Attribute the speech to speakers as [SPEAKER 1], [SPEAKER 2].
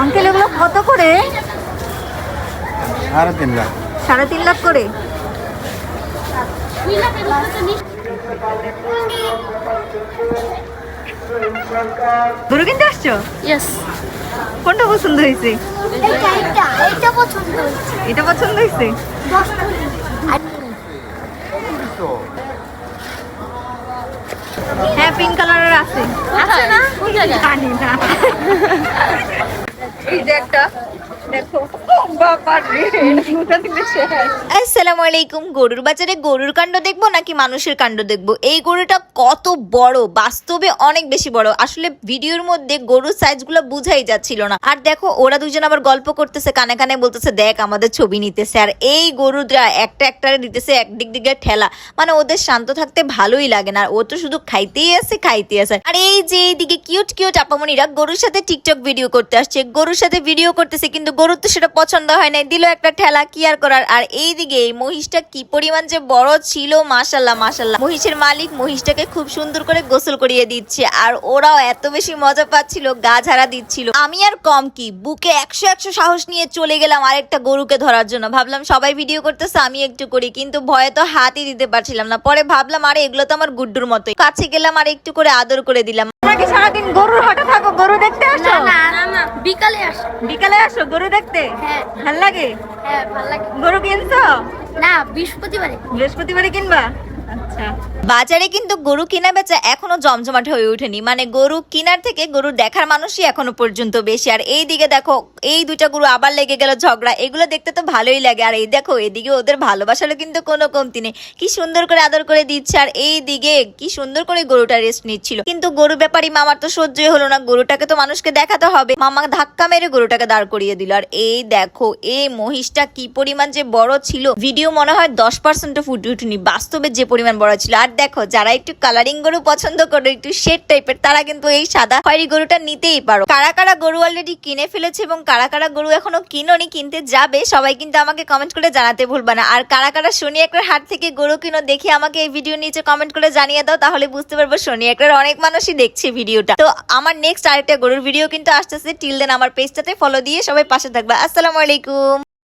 [SPEAKER 1] Uncle এগুলো কত করে?
[SPEAKER 2] সাড়ে তিন লাখ।
[SPEAKER 1] সাড়ে তিন লাখ করে? গরু কিনতে আসছো?
[SPEAKER 3] ইয়েস
[SPEAKER 1] কোনটা পছন্দ হয়েছে?
[SPEAKER 4] পছন্দ
[SPEAKER 1] এটা পছন্দ হয়েছে? হ্যাঁ পিঙ্ক কালারের আছে।
[SPEAKER 3] আছে না? কোন
[SPEAKER 1] জানি না। যে একটা
[SPEAKER 5] আসসালামু আলাইকুম, গরুর বাজারে গরুর কাণ্ড দেখব নাকি মানুষের কাণ্ড দেখব? এই গরুটা কত বড়, বাস্তবে অনেক বেশি বড়। আসলে ভিডিওর মধ্যে গরুর সাইজগুলো বুঝাই যাচ্ছিল না। আর দেখো, ওরা দুজন আবার গল্প করতেছে, কানে কানে বলতেছে, দেখ, আমাদের ছবি নিতেছে। আর এই গরুরা একটা একটা দিতেছে, একদিক দিকে ঠেলা। মানে ওদের শান্ত থাকতে ভালোই লাগে না। আর ও তো শুধু খাইতেই আছে খাইতেই আছে আর এই যে এইদিকে কিউট কিউট আপামনিরা গরুর সাথে টিকটক ভিডিও করতে আসছে। গরুর সাথে ভিডিও করতেছে, কিন্তু গরুর তো সেটা পছন্দ হয় নাই। দিল একটা ঠেলা কি আর করার? আর এই মহিষটা কি পরিমাণ যে বড় ছিল মাশাল্লাহ মাশাল্লাহ মহিষের মালিক মহিষটাকে খুব সুন্দর করে গোসল করিয়ে দিচ্ছে আর ওরাও এত বেশি মজা পাচ্ছিল গা ঝাড়া দিচ্ছিল। আমি আর কম কি বুকে একশো একশো সাহস নিয়ে চলে গেলাম আরেকটা গরুকে ধরার জন্য। ভাবলাম সবাই ভিডিও করতেছে আমি একটু করি কিন্তু ভয়ে তো হাতই দিতে পারছিলাম না। পরে ভাবলাম আরে এগুলো তো আমার গুড্ডুর মতোই। কাছে গেলাম আর একটু করে আদর করে দিলাম।
[SPEAKER 1] সারাদিন গরুর হাটে থাকো? গরু দেখতে আসো?
[SPEAKER 3] না না না বিকালে আস।
[SPEAKER 1] বিকালে আসো গরু দেখতে?
[SPEAKER 3] হ্যাঁ।
[SPEAKER 1] ভালো লাগে?
[SPEAKER 3] হ্যাঁ ভালো লাগে।
[SPEAKER 1] গরু কিনছো?
[SPEAKER 3] না বৃহস্পতিবারে।
[SPEAKER 1] বৃহস্পতিবারে কিনবা? আচ্ছা।
[SPEAKER 5] বাজারে কিন্তু গরু কেনা বেচা এখনও জমজমাট হয়ে ওঠেনি। মানে গরু কেনার থেকে গরু দেখার মানুষই এখনও পর্যন্ত বেশি। আর এই দিকে দেখো এই দুইটা গরু আবার লেগে গেল ঝগড়া। এগুলো দেখতে তো ভালোই লাগে। আর এই দেখো, এদিকে ওদের ভালোবাসারও কিন্তু কোনো কমতি নেই। কি সুন্দর করে আদর করে দিচ্ছে। আর এই দিকে কি সুন্দর করে গরুটা রেস্ট নিচ্ছিল। কিন্তু গরু ব্যাপারী মামার তো সহ্যই হলো না। গরুটাকে তো মানুষকে দেখাতে হবে। মামা ধাক্কা মেরে গরুটাকে দাঁড় করিয়ে দিল। আর এই দেখো এই মহিষটা কি পরিমাণ যে বড় ছিল। ভিডিও মনে হয় দশ পার্সেন্ট ফুটে উঠেনি বাস্তবে যে পরিমাণ বড় ছিল। আর দেখো, যারা একটু কালারিং গরু পছন্দ করো, একটু শেড টাইপের তারা কিন্তু এই সাদা খয়েরি গরুটা নিতেই পারো। কারা কারা গরু অলরেডি কিনে ফেলেছে এবং কারা কারা গরু এখনও কিনোনি, কিনতে যাবে, সবাই কিন্তু আমাকে কমেন্ট করে জানাতে ভুলবে না। আর কারা কারা শনি একটার হাট থেকে গরু কিনো দেখে আমাকে এই ভিডিও নিচে কমেন্ট করে জানিয়ে দাও, তাহলে বুঝতে পারব শনি একটার অনেক মানুষই দেখছে ভিডিওটা তো আমার নেক্সট আরেকটা গরুর ভিডিও কিন্তু আসতেছে। টিল দেন আমার পেজটাতে ফলো দিয়ে সবাই পাশে থাকবে। আসসালামু আলাইকুম।